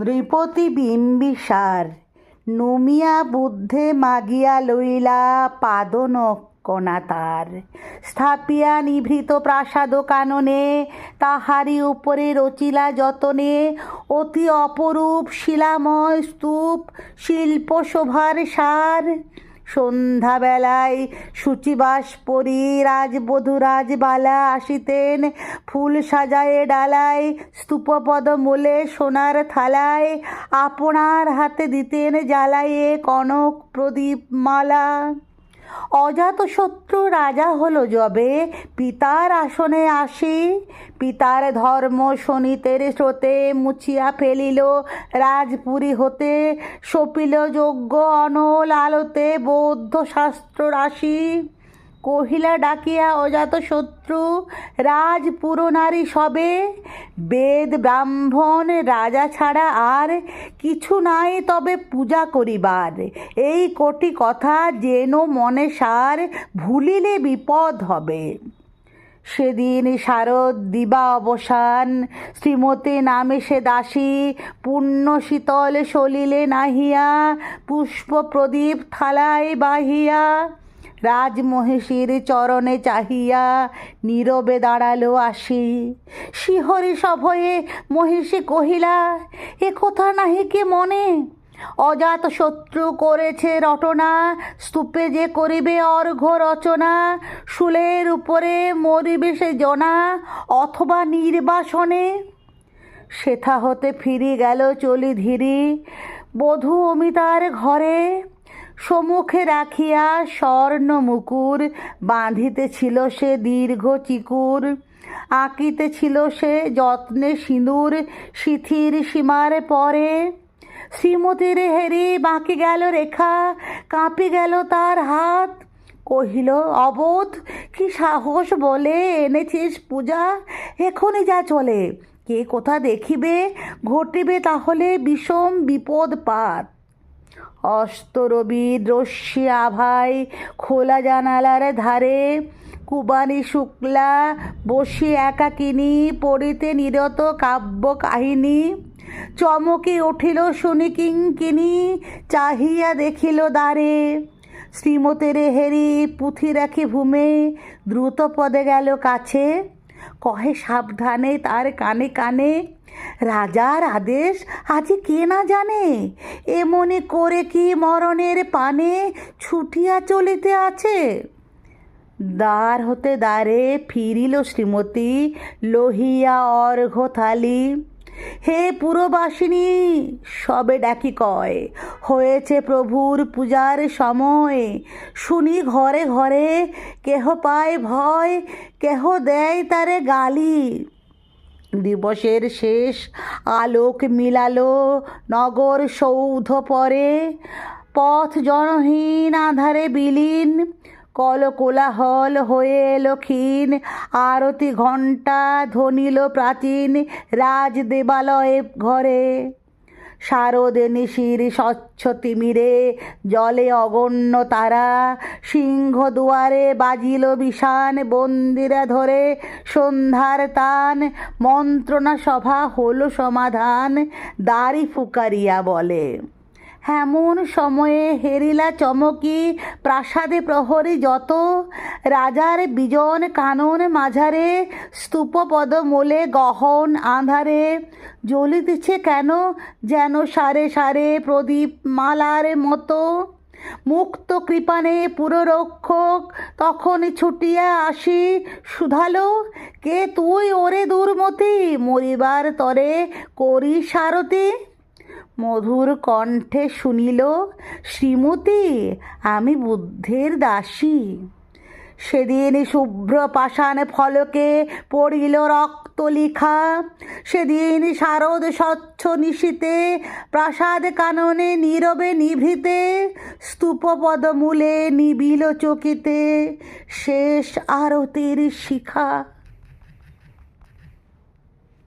নৃপতি বিম্বিসার, নুমিয়া বুদ্ধে মাগিয়া লইলা পাদন কণা তার। স্থাপিয়া নিভৃত প্রাসাদ কাননে তাহারি উপরে রচিলা যতনে, অতি অপরূপ শিলাময় স্তূপ শিল্প শোভার সার। সন্ধ্যাবেলায় সুচিবাস পরি রাজবধূ রাজবালা আসিতেন। ফুল সাজায়ে ডালায় স্তূপপদ মোলে সোনার থালায় আপনার হাতে দিতেন জ্বালায়ে কনক প্রদীপ মালা অজাতশত্রু রাজা হলো যবে পিতার আসনে আসি। পিতার ধর্ম শনিতের স্রোতে মুছিয়া ফেলিল, রাজপুরী হতে সপিল যোগ্য অনল আলোতে বৌদ্ধ শাস্ত্র রাশি কহিলা ডাকিয়া, অজাত শত্রু, রাজ নারী সবে। বেদ ব্রাহ্মণ, রাজা ছাড়া আর কিছু নাই তবে পূজা করিবার। এই কোটি কথা যেন মনে সার ভুলিলে বিপদ হবে। সেদিন শারদ দিবা অবসান। শ্রীমতী নামে সে দাসী পুণ্য শীতল সলিলে নাহিয়া, পুষ্প প্রদীপ থালায় বাহিয়া রাজমহিষীর চরণে চাহিয়া নীরবে দাঁড়াল আসি শিহরি সভয়ে মহিষী কহিলা, এ কথা নাহি কি মনে? অজাত শত্রু করেছে রটনা, স্তূপে যে করিবে অর্ঘ রচনা, শুলের উপরে মরিবে সে জনা, অথবা নির্বাসনে? সেথা হতে ফিরি গেল চলি ধীরি, বধূ অমিতার ঘরে। সম্মুখে রাখিয়া স্বর্ণ মুকুর বাঁধিতেছিল সে দীর্ঘ চিকুর। আঁকিতেছিল সে যত্নে সিঁদুর শিথির সীমার পরে। শ্রীমতীর হেরি বাঁকি গেল রেখা, কাঁপি গেল তার হাত। কহিল, অবোধ, কি সাহস বলে এনেছিস পূজা? এখনই যা চলে। কে কোথা দেখিবে? ঘটিবে তাহলে বিষম বিপদ পাত অস্তরবির রশ্মি আভায় খোলা জানালার ধারে কুবানি শুক্লা বসি একাকিনী, পড়িতে নিরত কাব্য কাহিনী চমকে উঠিল শুনি কিঙ্কিনি, চাহিয়া দেখিল দ্বারে। শ্রীমতের হেরি পুঁথি রাখি ভূমে দ্রুত পদে গেল কাছে। কহে সাবধানে তার কানে কানে, রাজার আদেশ আজি কে না জানে? এমনি করে কি মরণের পানে ছুটিয়া চলিতে আছে? দ্বার হতে দ্বারে ফিরিল শ্রীমতী, লোহিয়া অর্ঘ থালি হে পুরবাসিনী, সবে ডাকি কয়, হয়েছে প্রভুর পূজার সময়। শুনি ঘরে ঘরে কেহ পায় ভয়, কেহ দেয় তারে গালি। দিবসের শেষ আলোক মিলালো নগর সৌধ পরে, পথ জনহীন আধারে বিলীন কল কোলাহল হয়ে এলো ক্ষীণ। আরতি ঘণ্টা ধ্বনিল প্রাচীন রাজ দেবালয়ে ঘরে। শারদে নিশির স্বচ্ছ তিমিরে জলে অগণ্য তারা। সিংহ দুয়ারে বাজিল বিষান বন্দিরা ধরে। সন্ধ্যার তান, মন্ত্রণা সভা হলো সমাধান, দাড়ি ফুকারিয়া বলে। এমন সময়ে হেরিলা চমকি, প্রাসাদে প্রহরী যত, রাজার বিজন কানন মাঝারে, স্তূপপদ মোলে গহন আঁধারে। জ্বলিতেছে কেন যেন সারে সারে প্রদীপ মালার মতো? মুক্ত কৃপানে পুররক্ষক তখন ছুটিয়া আসি শুধালো কে তুই ওরে দুর্মতি? মরিবার তরে করি সারতি মধুর কণ্ঠে শুনিল, শ্রীমতী, আমি বুদ্ধের দাসী। সেদিন শুভ্র পাষাণ ফলকে পড়িল রক্ত লিখা। সেদিন শারদ স্বচ্ছ নিশীতে প্রাসাদ কাননে নীরবে নিভিতে স্তূপপদ মূলে নিবিল চকিতে। শেষ আরতির শিখা